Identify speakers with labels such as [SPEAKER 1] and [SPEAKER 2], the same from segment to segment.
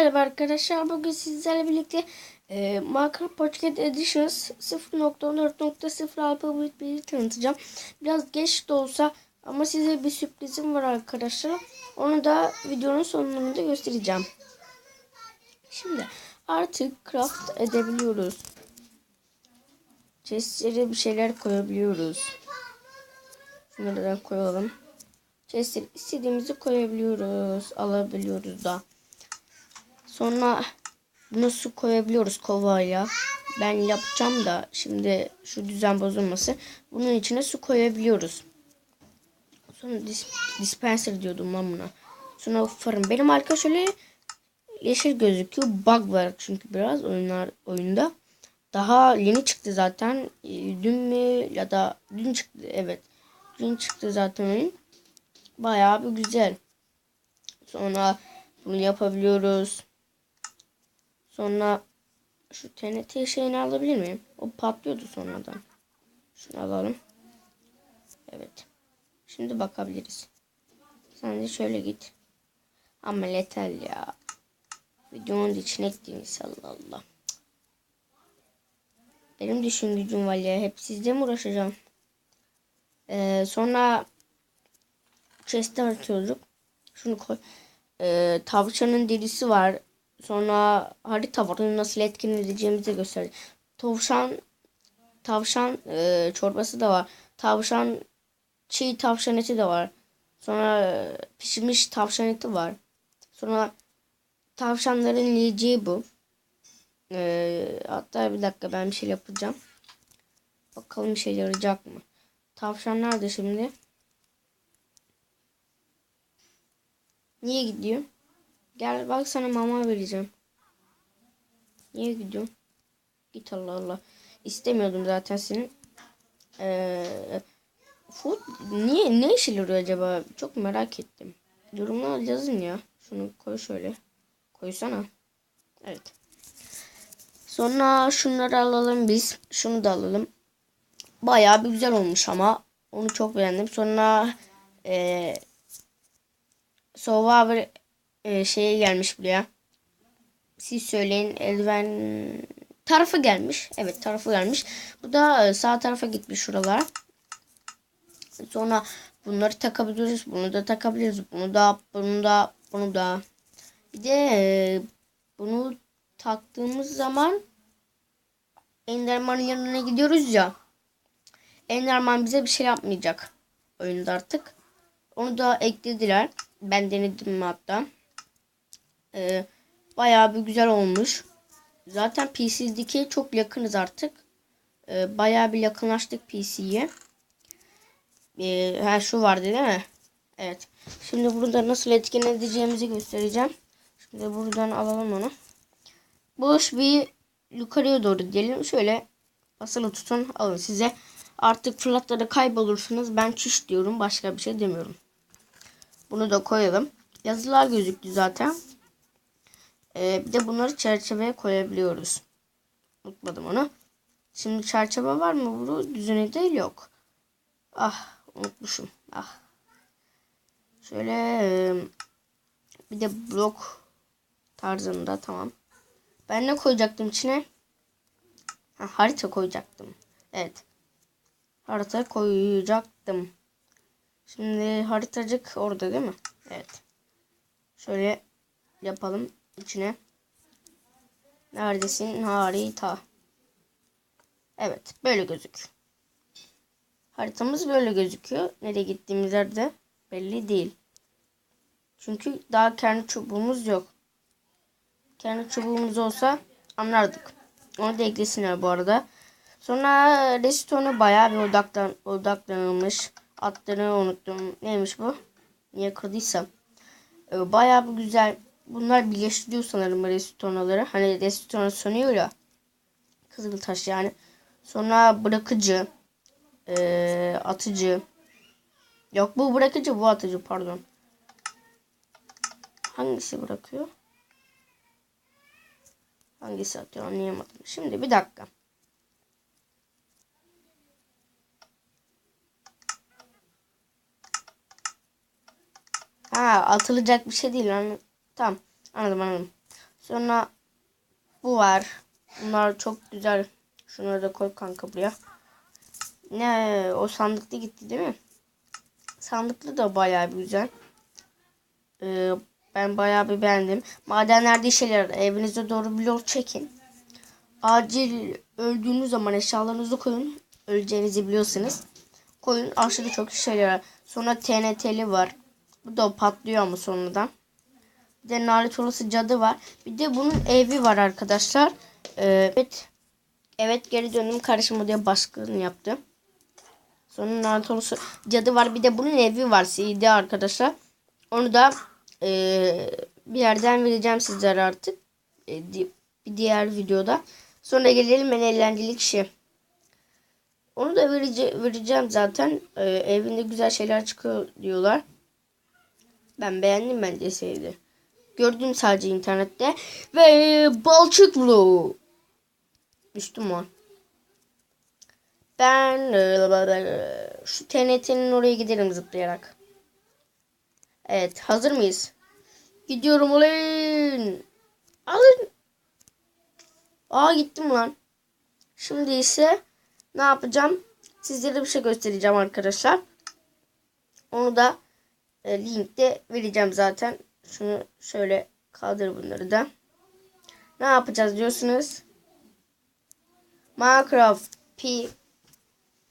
[SPEAKER 1] Merhaba arkadaşlar. Bugün sizlerle birlikte e, Minecraft Pocket Editions 0.14.0 Public B'yi tanıtacağım. Biraz geç de olsa ama size bir sürprizim var arkadaşlar. Onu da videonun sonunda göstereceğim. Şimdi artık craft edebiliyoruz. Chestlere bir şeyler koyabiliyoruz. Şunları da koyalım. Chest'e istediğimizi koyabiliyoruz. Alabiliyoruz da. Sonra bunu su koyabiliyoruz kovayla. Ben yapacağım da şimdi şu düzen bozulması. Bunun içine su koyabiliyoruz. Sonra dis dispenser diyordum lan buna. Sonra fırın. Benim arka şöyle yeşil gözüküyor. Bug var çünkü biraz oyunlar oyunda. Daha yeni çıktı zaten. Ee, Dün mü ya da dün çıktı evet. Dün çıktı zaten oyun. Bayağı bir güzel. Sonra bunu yapabiliyoruz. Sonra şu TNT şeyini alabilir miyim? O patlıyordu sonradan. Şunu alalım. Evet. Şimdi bakabiliriz. Sen de şöyle git. Ama letal ya. Videonun içine ettiğiniz Allah Allah. Benim düşün gücüm var ya. Hep sizde mi uğraşacağım? Ee, sonra chest'e atıyorduk. Şunu koy. Ee, tavşanın derisi var. Sonra harita var. Onu nasıl etkin edeceğimizi gösterdi. Tavşan tavşan e, çorbası da var. Tavşan çiğ tavşan eti de var. Sonra e, pişmiş tavşan eti var. Sonra tavşanların yiyeceği bu. E, hatta bir dakika ben bir şey yapacağım. Bakalım bir şey yarayacak mı? Tavşan nerede şimdi? Niye gidiyor? Gel bak sana mama vereceğim. Niye gidiyorsun? Git Allah Allah. İstemiyordum zaten senin. Ee, food niye ne işe yarıyor acaba? Çok merak ettim. Yorumlar yazın ya. Şunu koy şöyle. Koysana. Evet. Sonra şunları alalım biz. Şunu da alalım. Bayağı bir güzel olmuş ama. Onu çok beğendim. Sonra e, Survivor e, şeye gelmiş buraya. Siz söyleyin eldiven tarafı gelmiş. Evet tarafı gelmiş. Bu da e, sağ tarafa gitmiş şuralara. Sonra bunları takabiliriz. Bunu da takabiliriz. Bunu da bunu da bunu da. Bir de e, bunu taktığımız zaman Enderman'ın yanına gidiyoruz ya. Enderman bize bir şey yapmayacak oyunda artık. Onu da eklediler. Ben denedim hatta. Ee, bayağı bir güzel olmuş. Zaten PC'deki çok yakınız artık. Ee, bayağı bir yakınlaştık PC'ye. Ee, her şu vardı değil mi? Evet. Şimdi burada nasıl etkin edeceğimizi göstereceğim. Şimdi buradan alalım onu. Boş bir yukarıya doğru diyelim. Şöyle basılı tutun. Alın size. Artık fırlatları kaybolursunuz. Ben çüş diyorum. Başka bir şey demiyorum. Bunu da koyalım. Yazılar gözüktü zaten. Ee, bir de bunları çerçeveye koyabiliyoruz. Unutmadım onu. Şimdi çerçeve var mı? Bu düzeni değil yok. Ah unutmuşum. Ah. Şöyle bir de blok tarzında tamam. Ben ne koyacaktım içine? Ha, harita koyacaktım. Evet. Harita koyacaktım. Şimdi haritacık orada değil mi? Evet. Şöyle yapalım içine. Neredesin harita? Evet böyle gözük. Haritamız böyle gözüküyor. Nereye gittiğimiz yerde belli değil. Çünkü daha kendi çubuğumuz yok. Kendi çubuğumuz olsa anlardık. Onu da eklesinler bu arada. Sonra Restone'a bayağı bir odaklan, odaklanılmış. Adlarını unuttum. Neymiş bu? Niye kırdıysam. Ee, bayağı bir güzel. Bunlar birleştiriyor sanırım restoranları. Hani restoran sanıyor ya. Kızıltaş yani. Sonra bırakıcı. Ee, atıcı. Yok bu bırakıcı bu atıcı pardon. Hangisi bırakıyor? Hangisi atıyor anlayamadım. Şimdi bir dakika. Ha atılacak bir şey değil. Anladım. Tamam. Anladım anladım. Sonra bu var. Bunlar çok güzel. Şunları da koy kanka buraya. Ne o sandıklı gitti değil mi? Sandıklı da bayağı bir güzel. Ee, ben bayağı bir beğendim. Madenlerde şeyler evinize doğru bir çekin. Acil öldüğünüz zaman eşyalarınızı koyun. Öleceğinizi biliyorsunuz. Koyun aşırı çok şeyler. Sonra TNT'li var. Bu da patlıyor ama sonradan. Bir de nalet orası cadı var. Bir de bunun evi var arkadaşlar. Ee, evet. Evet geri döndüm. Karışım diye baskını yaptı. Sonra nalet orası cadı var. Bir de bunun evi var. CD arkadaşlar. Onu da ee, bir yerden vereceğim sizlere artık. Ee, di- bir diğer videoda. Sonra gelelim en eğlenceli kişi. Onu da verece- vereceğim zaten. Ee, evinde güzel şeyler çıkıyor diyorlar. Ben beğendim bence sevdi. Gördüm sadece internette. Ve balçık vlog. Düştüm o. Ben e, şu TNT'nin oraya gidelim zıplayarak. Evet hazır mıyız? Gidiyorum ulan. Alın. Aa gittim lan. Şimdi ise ne yapacağım? Sizlere bir şey göstereceğim arkadaşlar. Onu da e, linkte vereceğim zaten. Şunu şöyle kaldır bunları da. Ne yapacağız diyorsunuz? Minecraft P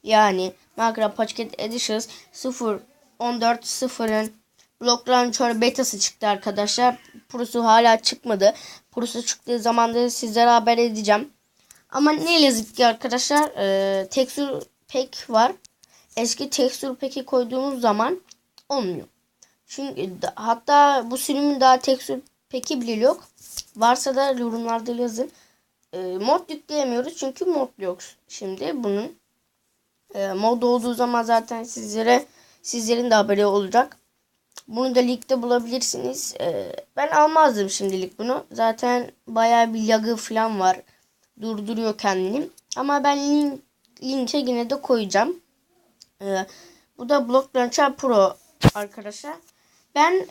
[SPEAKER 1] yani Minecraft Pocket Editions 0.14.0'ın Block Launcher betası çıktı arkadaşlar. Prosu hala çıkmadı. Prosu çıktığı zaman da sizlere haber edeceğim. Ama ne yazık ki arkadaşlar e, texture pack var. Eski texture pack'i koyduğumuz zaman olmuyor. Çünkü hatta bu sürümün daha texture pack'i bile yok. Varsa da yorumlarda yazın. E, mod yükleyemiyoruz çünkü mod yok şimdi bunun. E, mod olduğu zaman zaten sizlere sizlerin de haberi olacak. Bunu da ligde bulabilirsiniz. E, ben almazdım şimdilik bunu. Zaten bayağı bir lagı falan var. Durduruyor kendini. Ama ben link, linke yine de koyacağım. E, bu da Block Launcher Pro arkadaşlar. Ben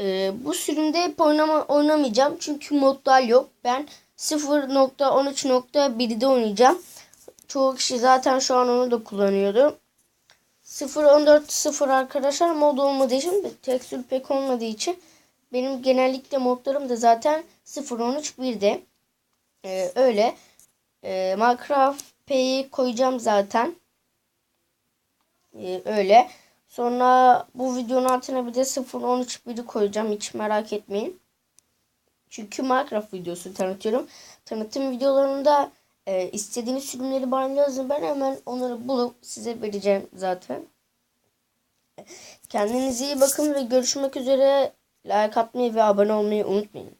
[SPEAKER 1] e, bu sürümde hep oynama, oynamayacağım. Çünkü modlar yok. Ben 0.13.1'de oynayacağım. Çoğu kişi zaten şu an onu da kullanıyordu. 0.14.0 arkadaşlar mod olmadığı için tekstür pek olmadığı için benim genellikle modlarım da zaten 0.13.1'de. Ee, öyle. Ee, Minecraft P'yi koyacağım zaten. Ee, öyle. Sonra bu videonun altına bir de 0.13.1'i koyacağım. Hiç merak etmeyin. Çünkü Minecraft videosu tanıtıyorum. Tanıtım videolarında e, istediğiniz sürümleri bana yazın. Ben hemen onları bulup size vereceğim zaten. Kendinize iyi bakın ve görüşmek üzere. Like atmayı ve abone olmayı unutmayın.